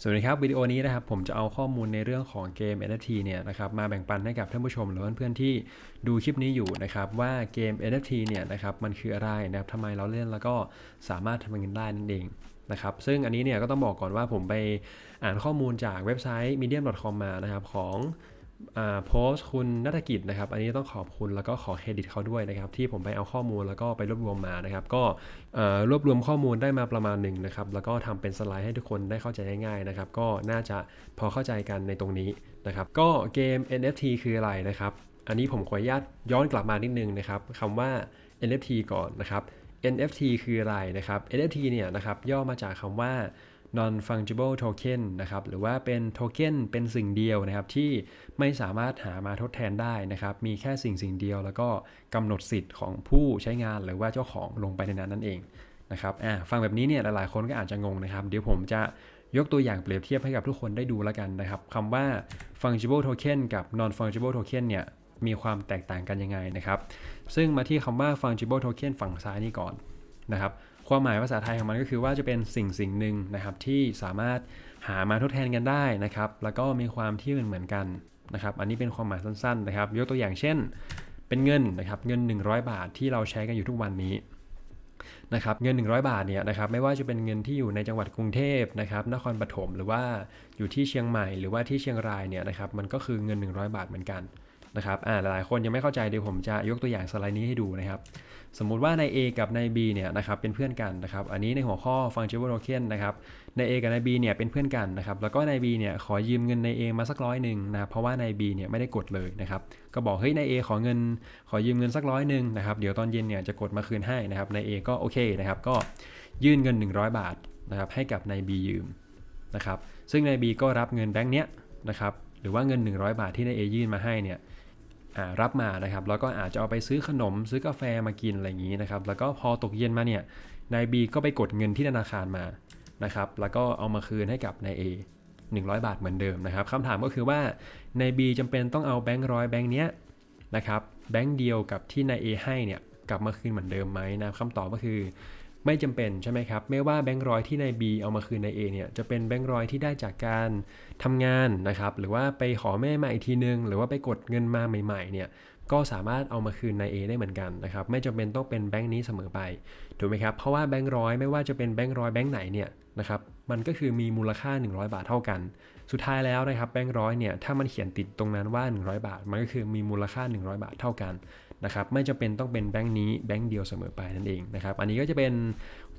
สวัสดีครับวิดีโอนี้นะครับผมจะเอาข้อมูลในเรื่องของเกม NFT เนี่ยนะครับมาแบ่งปันให้กับท่านผู้ชมหรือเพื่อนๆที่ดูคลิปนี้อยู่นะครับว่าเกม NFT เนี่ยนะครับมันคืออะไรนะครับทำไมเราเล่นแล้วก็สามารถทำเงินได้นั่นเองนะครับซึ่งอันนี้เนี่ยก็ต้องบอกก่อนว่าผมไปอ่านข้อมูลจากเว็บไซต์ medium.com มานะครับของ โพสต์คุณนัฐกิจนะครับ อันนี้ต้องขอบคุณแล้วก็ขอเครดิตเขาด้วยนะครับ ที่ผมไปเอาข้อมูลแล้วก็ไปรวบรวมมานะครับ ก็รวบรวมข้อมูลได้มาประมาณหนึ่งนะครับ แล้วก็ทำเป็นสไลด์ให้ทุกคนได้เข้าใจง่ายๆนะครับ ก็น่าจะพอเข้าใจกันในตรงนี้นะครับ ก็เกม NFT คืออะไรนะครับ อันนี้ผมขออนุญาตย้อนกลับมานิดนึงนะครับคำว่า NFT ก่อนนะครับ NFT คืออะไรนะครับ NFT เนี่ยนะครับย่อมาจากคำว่า non fungible token นะครับหรือว่าเป็นโทเค็นเป็นสิ่งเดียวนะครับที่ไม่สามารถหามาทดแทนได้นะครับมีแค่สิ่งสิ่งเดียว แล้วก็กำหนดสิทธิ์ของผู้ใช้งานหรือว่าเจ้าของลงไปในนั้นนั่นเองนะครับอ่าฟังแบบนี้เนี่ยหลายๆคนก็อาจจะงงนะครับ เดี๋ยวผมจะยกตัวอย่างเปรียบเทียบให้กับทุกคนได้ดูแล้วกันนะครับคำว่า fungible token กับ non fungible token เนี่ยมีความแตกต่างกันยังไงนะครับ ซึ่งมาที่คำว่า fungible token ฝั่งซ้ายนี่ก่อนนะครับ ความหมายภาษาไทยของมันก็คือว่าจะเป็นสิ่งสิ่งหนึ่งนะครับที่สามารถหามาทดแทนกันได้นะครับ แล้วก็มีความที่เหมือนกันนะครับ อันนี้เป็นความหมายสั้นๆนะครับ ยกตัวอย่างเช่น เป็นเงินนะครับเงิน 100 บาทที่เราใช้กันอยู่ทุกวันนี้นะครับเงิน 100 บาทเนี่ยนะครับไม่ว่าจะเป็นเงินที่อยู่ในจังหวัดกรุงเทพนะครับนครปฐมหรือว่าอยู่ที่เชียงใหม่ หรือว่าที่เชียงรายเนี่ยนะครับมันก็คือเงิน 100 บาทเหมือนกัน นะครับอ่าหลายๆคนยังไม่เข้าใจเดี๋ยวผมจะยกตัวอย่างสไลด์นี้ให้ดูนะครับ สมมุติว่าใน A กับใน B เนี่ยนะครับเป็นเพื่อนกันนะครับ อันนี้ในหัวข้อ fungible token นะครับ ใน A กับใน B เนี่ยเป็นเพื่อนกันนะครับ แล้วก็ใน B เนี่ยขอยืมเงินใน A มาสักร้อยหนึ่งนะครับ เพราะว่าใน B เนี่ยไม่ได้กดเลยนะครับ ก็บอกเฮ้ยใน A ขอเงิน ขอยืมเงินสักร้อยหนึ่งนะครับ เดี๋ยวตอนเย็นเนี่ยจะกดมาคืนให้นะครับ ใน A ก็โอเคนะครับ ก็ยื่นเงิน 100 บาทนะครับให้กับใน B ยืมนะครับ ซึ่งใน B ก็รับเงินแบงค์เนี้ยนะครับ หรือว่าเงิน 100 บาทที่ใน A ยื่นมาให้เนี่ย รับมานะครับ แล้วก็อาจจะเอาไปซื้อขนมซื้อกาแฟมากินอะไรอย่างนี้นะครับ แล้วก็พอตกเย็นมาเนี่ย นาย B ก็ไปกดเงินที่ธนาคารมานะครับ แล้วก็เอามาคืนให้กับนาย A 100 บาทเหมือนเดิมนะครับคำถามก็คือว่านาย B จำเป็นต้องเอาแบงค์ร้อยแบงค์เนี้ยนะครับ แบงค์เดียวกับที่นาย A ให้เนี่ยกลับมาคืนเหมือนเดิมไหมนะคำตอบก็คือ ไม่จำเป็นใช่ไหมครับ ไม่ว่าแบงค์ร้อยที่นาย B เอามาคืนนาย A เนี่ยจะเป็นแบงค์ร้อยที่ได้จากการทำงานนะครับ หรือว่าไปขอแม่มาอีกทีนึง หรือว่าไปกดเงินมาใหม่ๆเนี่ยก็สามารถเอามาคืนนาย A ได้เหมือนกันนะครับ ไม่จำเป็นต้องเป็นแบงค์นี้เสมอไปถูกไหมครับ เพราะว่าแบงค์ร้อยไม่ว่าจะเป็นแบงค์ร้อยแบงค์ไหนเนี่ยนะครับมันก็คือมีมูลค่า 100 บาทเท่ากัน สุดท้ายแล้วนะครับแบงค์ร้อยเนี่ยถ้ามันเขียนติดตรงนั้นว่า 100 บาท มันก็คือมีมูลค่า 100 บาทเท่ากัน นะครับไม่จำเป็นต้องเป็นแบงค์นี้แบงค์เดียวเสมอไปนั่นเองนะครับอันนี้ก็จะเป็น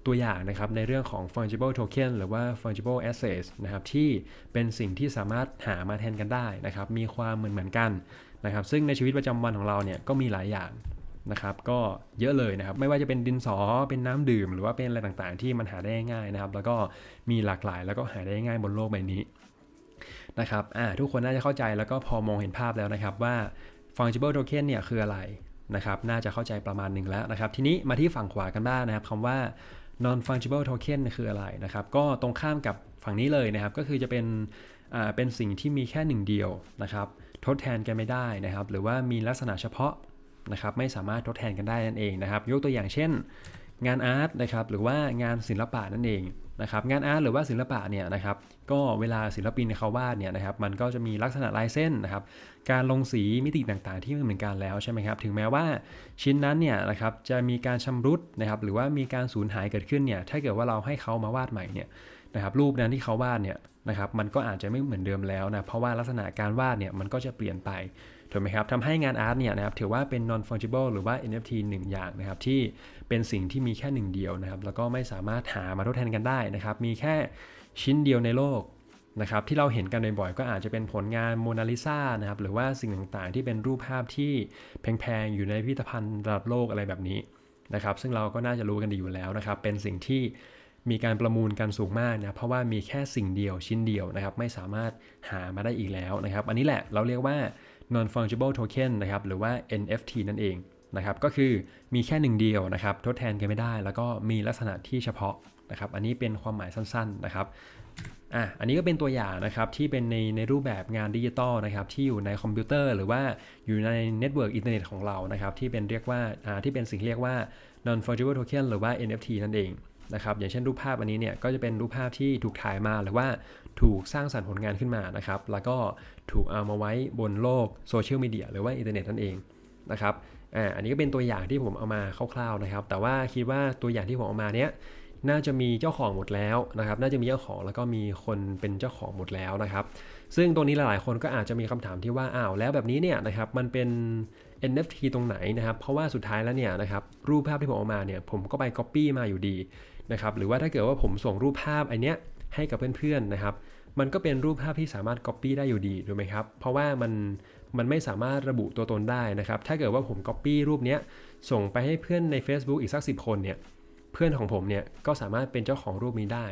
ตัวอย่างนะครับในเรื่องของ fungible token หรือว่า fungible assets นะครับที่เป็นสิ่งที่สามารถหามาแทนกันได้นะครับมีความเหมือนเหมือนกันนะครับซึ่งในชีวิตประจำวันของเราเนี่ยก็มีหลายอย่างนะครับก็เยอะเลยนะครับไม่ว่าจะเป็นดินสอเป็นน้ำดื่ม หรือว่าเป็นอะไรต่างๆ ที่มันหาได้ง่ายนะครับ แล้วก็มีหลากหลายแล้วก็หาได้ง่ายบนโลกใบนี้นะครับอ่าทุกคนน่าจะเข้าใจแล้วก็พอมองเห็นภาพแล้วนะครับว่า fungible token เนี่ยคืออะไร นะครับน่าจะเข้าใจประมาณหนึ่งแล้วนะครับ ทีนี้มาที่ฝั่งขวากันบ้างนะครับคำว่า non fungible token คืออะไรนะครับ ก็ตรงข้ามกับฝั่งนี้เลยนะครับ ก็คือจะเป็นอ่าเป็นสิ่งที่มีแค่หนึ่งเดียวนะครับ ทดแทนกันไม่ได้นะครับ หรือว่ามีลักษณะเฉพาะนะครับ ไม่สามารถทดแทนกันได้นั่นเองนะครับ ยกตัวอย่างเช่น งานอาร์ตนะครับหรือว่างานศิลปะนั่นเองนะครับงานอาร์ตหรือว่าศิลปะเนี่ยนะครับก็เวลาศิลปินเขาวาดเนี่ยนะครับมันก็จะมีลักษณะลายเส้นนะครับการลงสีมิติต่างๆ ที่ไม่เหมือนกันแล้วใช่ไหมครับถึงแม้ว่าชิ้นนั้นเนี่ยนะครับจะมีการชำรุดนะครับหรือว่ามีการสูญหายเกิดขึ้นเนี่ยถ้าเกิดว่าเราให้เขามาวาดใหม่เนี่ย นะครับรูปนั้นที่เขาวาดเนี่ยนะครับมันก็อาจจะไม่เหมือนเดิมแล้วนะเพราะว่าลักษณะการวาดเนี่ยมันก็จะเปลี่ยนไปถูกไหมครับทำให้งานอาร์ตเนี่ยนะครับถือว่าเป็น non fungible หรือว่า NFT หนึ่งอย่างนะครับที่เป็นสิ่งที่มีแค่หนึ่งเดียวนะครับแล้วก็ไม่สามารถหามาทดแทนกันได้นะครับมีแค่ชิ้นเดียวในโลกนะครับที่เราเห็นกันบ่อยๆก็อาจจะเป็นผลงานโมนาลิซานะครับหรือว่าสิ่งต่างๆ ที่เป็นรูปภาพที่แพงๆ อยู่ในพิพิธภัณฑ์ระดับโลกอะไรแบบนี้นะครับซึ่งเราก็น่าจะรู้กันดีอยู่แล้วนะครับเป็นสิ่งที่ มีการประมูลกันสูงมากนะเพราะว่ามีแค่สิ่งเดียวชิ้นเดียวนะครับไม่สามารถหามาได้อีกแล้วนะครับ อันนี้แหละเราเรียกว่า non fungible token นะครับหรือว่า NFT นั่นเองนะครับก็คือมีแค่หนึ่งเดียวนะครับทดแทนกันไม่ได้ แล้วก็มีลักษณะที่เฉพาะนะครับอันนี้เป็นความหมายสั้นๆนะครับอะอันนี้ก็เป็นตัวอย่างนะครับที่เป็นในในรูปแบบงานดิจิตอลนะครับที่อยู่ในคอมพิวเตอร์หรือว่าอยู่ในเน็ตเวิร์กอินเทอร์เน็ตของเรานะครับที่เป็นเรียกว่าอ่าที่เป็นสิ่งเรียกว่า non fungible token หรือว่า NFT นั่นเอง นะครับอย่างเช่นรูปภาพอันนี้เนี่ยก็จะเป็นรูปภาพที่ถูกถ่ายมาหรือว่าถูกสร้างสรรค์ผลงานขึ้นมานะครับแล้วก็ถูกเอามาไว้บนโลกโซเชียลมีเดียหรือว่าอินเทอร์เน็ตนั่นเองนะครับอ่าอันนี้ก็เป็นตัวอย่างที่ผมเอามาคร่าวๆนะครับ แต่ว่าคิดว่าตัวอย่างที่ผมเอามาเนี้ยน่าจะมีเจ้าของหมดแล้วนะครับ น่าจะมีเจ้าของแล้วก็มีคนเป็นเจ้าของหมดแล้วนะครับ ซึ่งตรงนี้หลายๆคนก็อาจจะมีคำถามที่ว่าอ้าวแล้วแบบนี้เนี่ยนะครับมันเป็น NFT ตรงไหนนะครับ เพราะว่าสุดท้ายแล้วเนี่ยนะครับรูปภาพที่ผมเอามาเนี่ยผมก็ไป Copy มาอยู่ดี นะครับหรือว่าถ้าเกิดว่าผมส่งรูปภาพไอเนี้ยให้กับเพื่อนๆนะครับ มันก็เป็นรูปภาพที่สามารถ Copy ได้อยู่ดีถูกไหมครับ เพราะว่ามันมันไม่สามารถระบุตัวตนได้นะครับ ถ้าเกิดว่าผม Copy รูปเนี้ยส่งไปให้เพื่อนใน Facebook อีกสักสิคนเนี่ยเพื่อนของผมเนี่ยก็สามารถเป็นเจ้าของรูปนี้ได้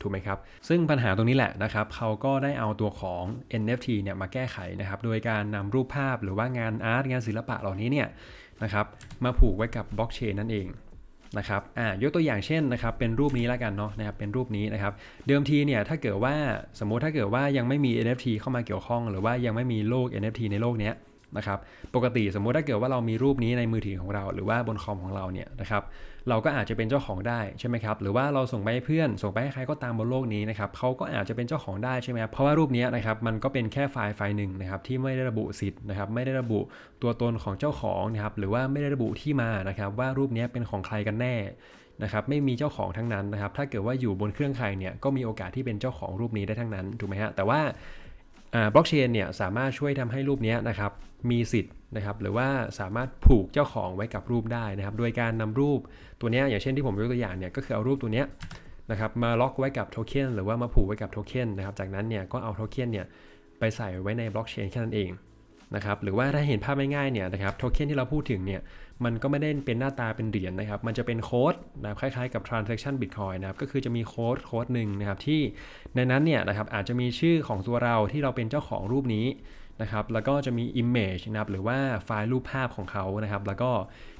ถูกไหมครับ ซึ่งปัญหาตรงนี้แหละนะครับ เขาก็ได้เอาตัวของ NFT เนี่ยมาแก้ไขนะครับ โดยการนำรูปภาพหรือว่างานอาร์ตงานศิลปะเหล่านี้เนี่ยนะครับมาผูกไว้กับบล็อกเชนนั่นเอง นะครับอ่ายกตัวอย่างเช่นนะครับเป็นรูปนี้แล้วกันเนาะนะครับเป็นรูปนี้นะครับเดิมทีเนี่ยถ้าเกิดว่าสมมุติถ้าเกิดว่ายังไม่มี NFT เข้ามาเกี่ยวข้อง หรือว่ายังไม่มีโลก NFT ในโลกเนี้ย นะครับ ปกติสมมุติถ้าเกิดว่าเรามีรูปนี้ในมือถือของเรา หรือว่าบนคอมของเราเนี่ยนะครับ เราก็อาจจะเป็นเจ้าของได้ใช่ไหมครับ หรือว่าเราส่งไปให้เพื่อน ส่งไปให้ใครก็ตามบนโลกนี้นะครับเขาก็อาจจะเป็นเจ้าของได้ใช่ไหมครับ เพราะว่ารูปนี้นะครับมันก็เป็นแค่ไฟล์ไฟล์หนึ่งนะครับที่ไม่ได้ระบุสิทธิ์นะครับ ไม่ได้ระบุตัวตนของเจ้าของนะครับ หรือว่าไม่ได้ระบุที่มานะครับว่ารูปนี้เป็นของใครกันแน่นะครับไม่มีเจ้าของทั้งนั้นนะครับ ถ้าเกิดว่าอยู่บนเครื่องใครเนี่ยก็มีโอกาสที่เป็นเจ้าของรูปนี้ได้ทั้งนั้นถูกไหมฮะแต่ว่า บล็อกเชนเนี่ยสามารถช่วยทำให้รูปนี้นะครับมีสิทธิ์นะครับหรือว่าสามารถผูกเจ้าของไว้กับรูปได้นะครับ โดยการนำรูปตัวนี้อย่างเช่นที่ผมยกตัวอย่างเนี่ยก็คือเอารูปตัวนี้นะครับมาล็อกไว้กับโทเค็นหรือว่ามาผูกไว้กับโทเค็นนะครับจากนั้นเนี่ยก็เอาโทเค็นเนี่ยไปใส่ไว้ในบล็อกเชนแค่นั้นเอง นะครับหรือว่าถ้าเห็นภาพง่ายๆเนี่ยนะครับโทเค็นที่เราพูดถึงเนี่ยมันก็ไม่ได้เป็นหน้าตาเป็นเหรียญนะครับ มันจะเป็นโค้ดนะคล้ายๆกับ transaction bitcoin นะครับก็คือจะมีโค้ดโค้ดหนึ่งนะครับที่ในนั้นเนี่ยนะครับอาจจะมีชื่อของตัวเราที่เราเป็นเจ้าของรูปนี้นะครับแล้วก็จะมี image นะครับหรือว่าไฟล์รูปภาพของเขานะครับ แล้วก็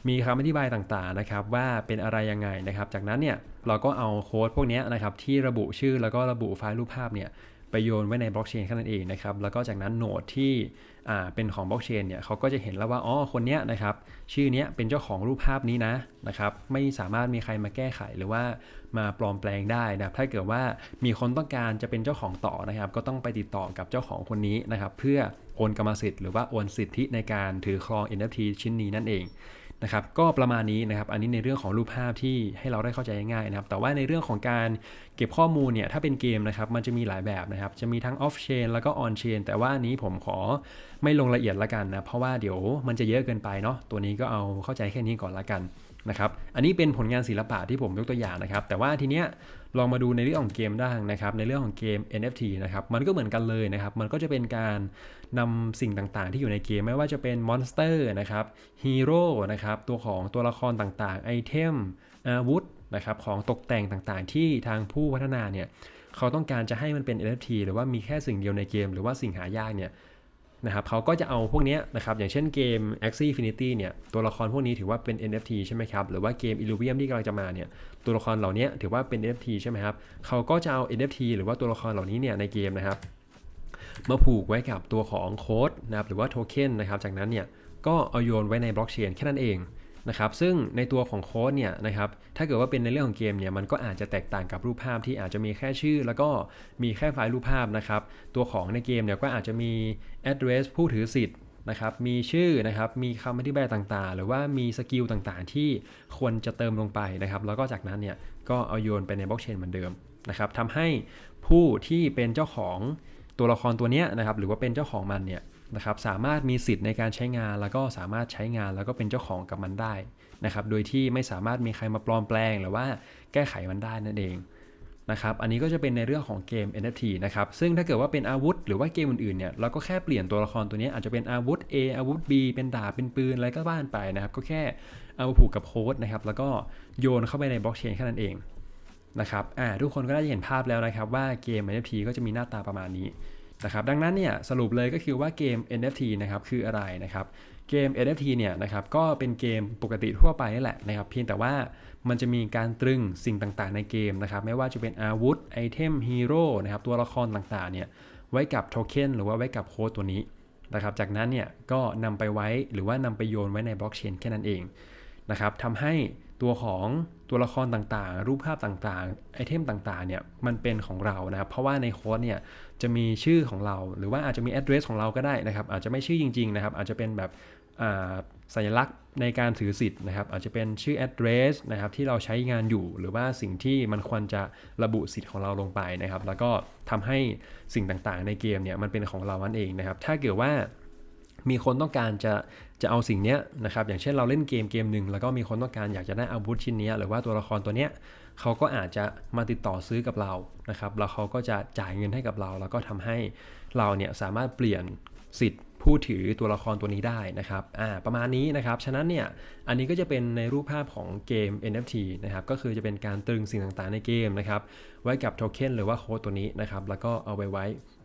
มีคำอธิบายต่างๆนะครับ ว่าเป็นอะไรยังไงนะครับ จากนั้นเนี่ยเราก็เอาโค้ดพวกนี้นะครับที่ระบุชื่อแล้วก็ระบุไฟล์รูปภาพเนี่ย ไปโยนไว้ในบล็อกเชนแค่นั้นเองนะครับ แล้วก็จากนั้นโนดที่เป็นของบล็อกเชนเนี่ยเขาก็จะเห็นแล้วว่า อ๋อ คนเนี้ยนะครับ ชื่อเนี้ยเป็นเจ้าของรูปภาพนี้นะนะครับ ไม่สามารถมีใครมาแก้ไขหรือว่ามาปลอมแปลงได้นะ ถ้าเกิดว่ามีคนต้องการจะเป็นเจ้าของต่อนะครับ ก็ต้องไปติดต่อกับเจ้าของคนนี้นะครับ เพื่อโอนกรรมสิทธิ์หรือว่าโอนสิทธิในการถือครอง NFT ชิ้นนี้นั่นเอง นะครับก็ประมาณนี้นะครับอันนี้ในเรื่องของรูปภาพที่ให้เราได้เข้าใจง่ายๆนะครับแต่ว่าในเรื่องของการเก็บข้อมูลเนี่ยถ้าเป็นเกมนะครับมันจะมีหลายแบบนะครับจะมีทั้งออฟเชนแล้วก็ออนเชนแต่ว่าอันี้ผมขอไม่ลงละเอียดละกันนะเพราะว่าเดี๋ยวมันจะเยอะเกินไปเนาะตัวนี้ก็เอาเข้าใจแค่นี้ก่อนละกัน นะครับอันนี้เป็นผลงานศิลปะที่ผมยกตัวอย่างนะครับ แต่ว่าทีเนี้ยลองมาดูในเรื่องของเกมได้นะครับ ในเรื่องของเกม NFT นะครับ มันก็เหมือนกันเลยนะครับ มันก็จะเป็นการนำสิ่งต่างๆ ที่อยู่ในเกมไม่ว่าจะเป็นมอนสเตอร์นะครับฮีโร่นะครับ ตัวของตัวละครต่างๆ ไอเทมอาวุธนะครับ ของตกแต่งต่างๆ ที่ทางผู้พัฒนาเนี่ย เขาต้องการจะให้มันเป็น NFT หรือว่ามีแค่สิ่งเดียวในเกม หรือว่าสิ่งหายากเนี่ย นะครับเขาก็จะเอาพวกนี้นะครับอย่างเช่นเกม Axie Infinity เนี่ยตัวละครพวกนี้ถือว่าเป็น NFT ใช่ไหมครับ หรือว่าเกม Illuvium ที่กำลังจะมาเนี่ยตัวละครเหล่านี้ถือว่าเป็น NFT ใช่ไหมครับเขาก็จะเอา NFT หรือว่าตัวละครเหล่านี้เนี่ยในเกมนะครับมาผูกไว้กับตัวของโค้ดนะครับหรือว่าโทเค็นนะครับจากนั้นเนี่ยก็เอาโยนไว้ในบล็อกเชนแค่นั้นเอง นะครับซึ่งในตัวของโค้ดเนี่ยนะครับถ้าเกิดว่าเป็นในเรื่องของเกมเนี่ยมันก็อาจจะแตกต่างกับรูปภาพที่อาจจะมีแค่ชื่อ แล้วก็มีแค่ไฟล์รูปภาพนะครับตัวของในเกมเนี่ยก็อาจจะมี address ผู้ถือสิทธิ์นะครับมีชื่อนะครับมีคำอธิบายต่างๆ หรือว่ามีสกิลต่างๆ ที่ควรจะเติมลงไปนะครับแล้วก็จากนั้นเนี่ยก็เอาโยนไปในบล็อกเชนเหมือนเดิมนะครับทำให้ผู้ที่เป็นเจ้าของตัวละครตัวนี้นะครับหรือว่าเป็นเจ้าของมันเนี่ย นะครับสามารถมีสิทธิ์ในการใช้งาน แล้วก็สามารถใช้งานแล้วก็เป็นเจ้าของกับมันได้นะครับโดยที่ไม่สามารถมีใครมาปลอมแปลง หรือว่าแก้ไขมันได้นั่นเองนะครับอันนี้ก็จะเป็นในเรื่องของเกม NFT นะครับซึ่งถ้าเกิดว่าเป็นอาวุธ หรือว่าเกมอื่นๆเนี่ยเราก็แค่เปลี่ยนตัวละครตัวนี้อาจจะเป็นอาวุธ A อาวุธ B เป็นดาบเป็นปืนอะไรก็บ้านไปนะครับก็แค่เอาผูกกับโค้ดนะครับแล้วก็โยนเข้าไปในบล็อกเชนแค่นั้นเองนะครับอ่าทุกคนก็ได้เห็นภาพแล้วนะครับว่าเกม NFT ก็จะมีหน้าตาประมาณนี้ นะครับดังนั้นเนี่ยสรุปเลยก็คือว่าเกม NFT นะครับคืออะไรนะครับเกม NFT เนี่ยนะครับก็เป็นเกมปกติทั่วไปนี่แหละนะครับเพียงแต่ว่ามันจะมีการตรึงสิ่งต่างๆ ในเกมนะครับไม่ว่าจะเป็นอาวุธไอเทมฮีโร่นะครับตัวละครต่างๆเนี่ยไว้กับโทเค็นหรือว่าไว้กับโค้ดตัวนี้นะครับจากนั้นเนี่ยก็นำไปไว้หรือว่านำไปโยนไว้ในบล็อกเชนแค่นั้นเองนะครับทำให้ ตัวของตัวละครต่างๆ รูปภาพต่างๆ ไอเทมต่างๆ เนี่ย มันเป็นของเรานะครับ เพราะว่าในโค้ดเนี่ย จะมีชื่อของเรา หรือว่าอาจจะมี address ของเราก็ได้นะครับ อาจจะไม่ชื่อจริง ๆ นะครับ อาจจะเป็นแบบอ่าสัญลักษณ์ในการถือสิทธิ์นะครับ อาจจะเป็นชื่อ address นะครับ ที่เราใช้งานอยู่ หรือว่าสิ่งที่มันควรจะระบุสิทธิ์ของเราลงไปนะครับ แล้วก็ทำให้สิ่งต่างๆ ในเกมเนี่ย มันเป็นของเรานั่นเองนะครับ ถ้าเกิดว่า มีคนต้องการจะจะเอาสิ่งนี้นะครับ อย่างเช่นเราเล่นเกมเกมหนึ่งแล้วก็มีคนต้องการอยากจะได้อาวุธชิ้นนี้หรือว่าตัวละครตัวเนี้ยเขาก็อาจจะมาติดต่อซื้อกับเรานะครับ แล้วเขาก็จะจ่ายเงินให้กับเรา แล้วก็ทำให้เราเนี่ยสามารถเปลี่ยนสิทธิ์ผู้ถือตัวละครตัวนี้ได้นะครับ อ่า ประมาณนี้นะครับ ฉะนั้นเนี่ย อันนี้ก็จะเป็นในรูปภาพของเกม NFT นะครับ ก็คือจะเป็นการตรึงสิ่งต่างๆในเกมนะครับ ไว้กับโทเค็นหรือว่าโค้ดตัวนี้นะครับ แล้วก็เอาไปไว้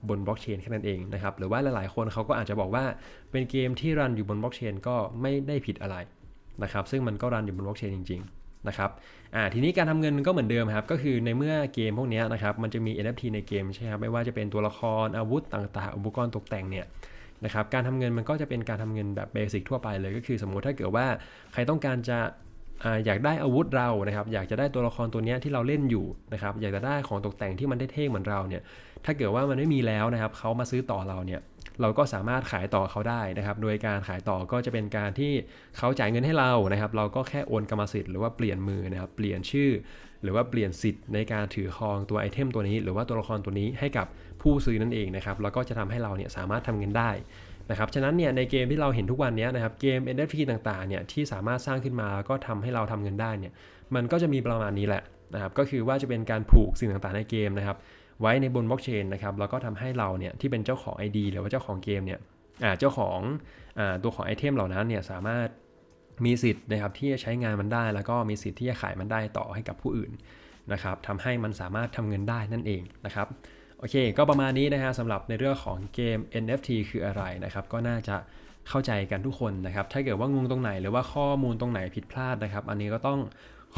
บนบล็อกเชนแค่นั้นเองนะครับหรือว่าหลายๆ คนเขาก็อาจจะบอกว่าเป็นเกมที่รันอยู่บนบล็อกเชนก็ไม่ได้ผิดอะไรนะครับซึ่งมันก็รันอยู่บนบล็อกเชนจริงๆนะครับอ่าทีนี้การทำเงินก็เหมือนเดิมครับก็คือในเมื่อเกมพวกนี้นะครับมันจะมี NFT ในเกมใช่ไหมครับไม่ว่าจะเป็นตัวละครอาวุธต่างๆ อุปกรณ์ตกแต่งเนี่ยนะครับการทำเงินมันก็จะเป็นการทำเงินแบบเบสิกทั่วไปเลยก็คือ สมมุติถ้าเกิดว่าใครต้องการจะ อยากได้อาวุธเรานะครับ อยากจะได้ตัวละครตัวนี้ที่เราเล่นอยู่นะครับ อยากจะได้ของตกแต่งที่มันเท่ๆเหมือนเราเนี่ย ถ้าเกิดว่ามันไม่มีแล้วนะครับเขามาซื้อต่อเราเนี่ย เราก็สามารถขายต่อเขาได้นะครับ โดยการขายต่อก็จะเป็นการที่เขาจ่ายเงินให้เรานะครับ เราก็แค่โอนกรรมสิทธิ์หรือว่าเปลี่ยนมือนะครับ เปลี่ยนชื่อ หรือว่าเปลี่ยนสิทธิ์ในการถือครองตัวไอเทมตัวนี้ หรือว่าตัวละครตัวนี้ให้กับผู้ซื้อนั่นเองนะครับ แล้วก็จะทำให้เราเนี่ยสามารถทำเงินได้ นะครับฉะนั้นเนี่ยในเกมที่เราเห็นทุกวันนี้นะครับเกม NFT ต่างๆเนี่ยที่สามารถสร้างขึ้นมาแล้วก็ทำให้เราทำเงินได้เนี่ยมันก็จะมีประมาณนี้แหละนะครับก็คือว่าจะเป็นการผูกสิ่งต่างๆในเกมนะครับไว้ในบนบล็อกเชนนะครับแล้วก็ทำให้เราเนี่ยที่เป็นเจ้าของ ID หรือว่าเจ้าของเกมเนี่ยเจ้าของอตัวของไอเทมเหล่านั้นเนี่ยสามารถมีสิทธิ์นะครับที่จะใช้งานมันได้ แล้วก็มีสิทธิ์ที่จะขายมันได้ต่อให้กับผู้อื่นนะครับทำให้มันสามารถทำเงินได้นั่นเองนะครับ โอเค ก็ประมาณนี้นะฮะสำหรับในเรื่องของเกม NFT คืออะไรนะครับ ก็น่าจะเข้าใจกันทุกคนนะครับ ถ้าเกิดว่างงตรงไหนหรือว่าข้อมูลตรงไหนผิดพลาดนะครับ อันนี้ก็ต้อง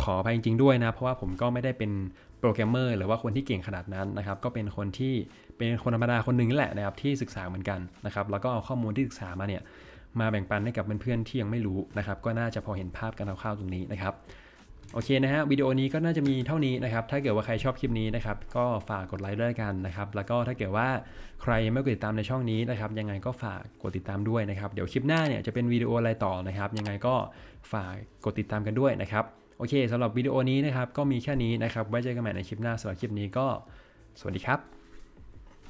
ขอไปจริงๆด้วยนะ เพราะว่าผมก็ไม่ได้เป็นโปรแกรมเมอร์หรือว่าคนที่เก่งขนาดนั้นนะครับ ก็เป็นคนที่เป็นคนธรรมดาคนหนึ่งแหละนะครับที่ศึกษาเหมือนกันนะครับ แล้วก็เอาข้อมูลที่ศึกษามาเนี่ยมาแบ่งปันให้กับเพื่อนๆที่ยังไม่รู้นะครับ ก็น่าจะพอเห็นภาพกันคร่าวๆตรงนี้นะครับ โอเคนะฮะวิดีโอนี้ก็น่าจะมีเท่านี้นะครับ ถ้าเกิดว่าใครชอบคลิปนี้นะครับ ก็ฝากกดไลค์ด้วยกันนะครับ แล้วก็ถ้าเกิดว่าใครยังไม่กดติดตามในช่องนี้นะครับ ยังไงก็ฝากกดติดตามด้วยนะครับ เดี๋ยวคลิปหน้าเนี่ยจะเป็นวิดีโออะไรต่อนะครับ ยังไงก็ฝากกดติดตามกันด้วยนะครับ โอเคสำหรับวิดีโอนี้นะครับ ก็มีแค่นี้นะครับ ไว้เจอกันใหม่ในคลิปหน้าสำหรับคลิปนี้ก็ สวัสดีครับ